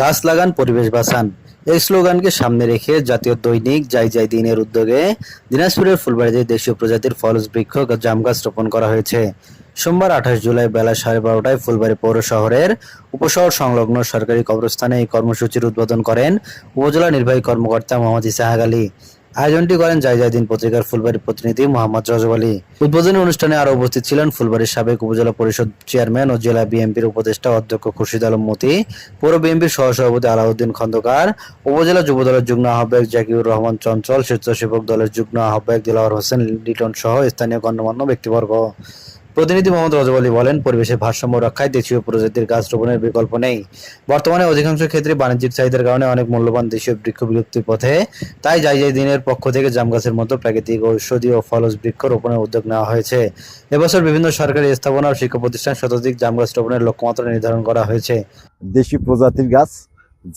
গাছ লাগান, পরিবেশ বাঁচান। এই স্লোগানকে সামনে রেখে জাতীয় দৈনিক যাই যাই দিনের উদ্যোগে দিনাজপুরের ফুলবাড়িতে দেশীয় প্রজাতির ফলস বৃক্ষ জাম গাছ রোপণ করা হয়েছে। সোমবার আঠাশ জুলাই বেলা সাড়ে বারোটায় ফুলবাড়ি পৌর শহরের উপশহর সংলগ্ন সরকারি কবরস্থানে এই কর্মসূচির উদ্বোধন করেন উপজেলা নির্বাহী কর্মকর্তা মোহাম্মদ ইসাহাক আলী। আয়োজনটি করেন যাই যাই দিন পত্রিকার ফুলবাড়ির প্রতিনিধি মোহাম্মদ রজব আলী। উদ্বোধনী অনুষ্ঠানে আরও উপস্থিত ছিলেন ফুলবাড়ির সাবেক উপজেলা পরিষদ চেয়ারম্যান ও জেলা বিএনপির উপদেষ্টা অধ্যক্ষ খুরশিদ আলম মতি, পৌর বিএনপির সহসভাপতি আলাউদ্দিন খন্দকার, উপজেলা যুব দলের যুগ্ম আহ্বায়ক জাকিউর রহমান চঞ্চল, স্বেচ্ছাসেবক দলের যুগ্ম আহ্বায়ক দিলাওয়ার হোসেন লিটন সহ স্থানীয় গণ্যমান্য ব্যক্তিবর্গ। প্রতিনিধি মোহাম্মদ রজব আলী বলেন, পরিবেশের ভারসাম্য রক্ষায় দেশীয় প্রজাতির গাছ রোপণের বিকল্প নেই। বর্তমানে অধিকাংশ ক্ষেত্রে বাণিজ্যিক চাহিদার কারণে অনেক মূল্যবান দেশীয় বৃক্ষ বিলুপ্তির পথে তাই যাই যাই দিনের পক্ষ থেকে জাম গাছের মতো প্রাকৃতিক ঔষধি ও ফলজ বৃক্ষ রোপণের উদ্যোগ নেওয়া হয়েছে। এবছর বিভিন্ন সরকারি স্থাপনা ও শিক্ষা প্রতিষ্ঠান শতাধিক জাম গাছ রোপণের লক্ষ্যমাত্রা নির্ধারণ করা হয়েছে। দেশি প্রজাতির গাছ,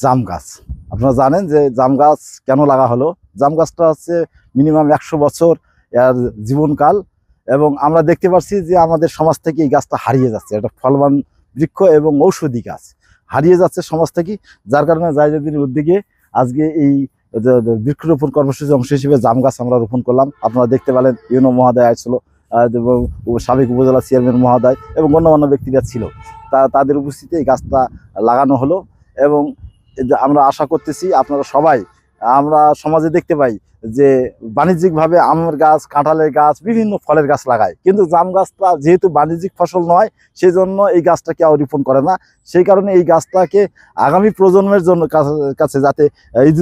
জাম গাছ। আপনারা জানেন যে জাম গাছ কেন লাগা হলো? জাম গাছটা হচ্ছে মিনিমাম একশো বছর এর জীবনকাল এবং আমরা দেখতে পাচ্ছি যে আমাদের সমাজ থেকে এই গাছটা হারিয়ে যাচ্ছে। এটা ফলবান বৃক্ষ এবং ঔষধি গাছ। হারিয়ে যাচ্ছে সমাজ থেকে, যার কারণে জায়জাদিনের উদ্যোগে আজকে এই বৃক্ষরোপণ কর্মসূচির অংশ হিসেবে জাম গাছ আমরা রোপণ করলাম। আপনারা দেখতে পেলেন, ইউনো মহোদয় আসছিল এবং সাবেক উপজেলা চেয়ারম্যান মহোদয় এবং অন্যান্য ব্যক্তিরা ছিল। তা, তাদের উপস্থিতিতে এই গাছটা লাগানো হলো এবং আমরা আশা করতেছি, আপনারা সবাই, আমরা সমাজে দেখতে পাই যে বাণিজ্যিকভাবে আমের গাছ, কাঁঠালের গাছ, বিভিন্ন ফলের গাছ লাগায়। কিন্তু জাম গাছটা যেহেতু বাণিজ্যিক ফসল নয় সেই জন্য এই গাছটা কেউ রোপণ করে না। সেই কারণে এই গাছটাকে আগামী প্রজন্মের জন্য কাছে- যাতে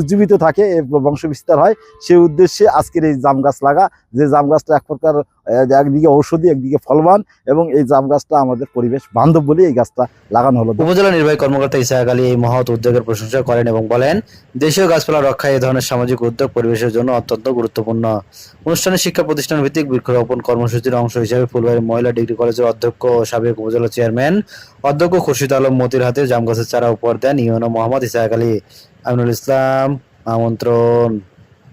জীবিত থাকে বংশ বিস্তার হয় সেই উদ্দেশ্যে আজকের এই জাম গাছ লাগা। যে জাম গাছটা এক প্রকার একদিকে ঔষধি, একদিকে ফলবান, এবং এই জাম গাছটা আমাদের পরিবেশ বান্ধব বলে এই গাছটা লাগানো হলো। উপজেলা নির্বাহী কর্মকর্তা ইসাহাক আলী এই মহৎ উদ্যোগের প্রশংসা করেন এবং বলেন, দেশীয় গাছপালা রক্ষায় এই ধরনের সামাজিক উদ্যোগ পরিবেশের জন্য অত্যন্ত গুরুত্বপূর্ণ। অনুষ্ঠানে শিক্ষা প্রতিষ্ঠান ভিত্তিক বৃক্ষরোপণ কর্মসূচির অংশ হিসেবে ফুলবাড়ি মহিলা ডিগ্রি কলেজের অধ্যক্ষ ও সাবেক উপজেলা চেয়ারম্যান অধ্যক্ষ খুরশিদ আলম মতির হাতে জামগাছের চারা উপহার দেন ইউনো মোহাম্মদ ইসাহাক আলী। আমিনুল ইসলাম, আমন্ত্রণ।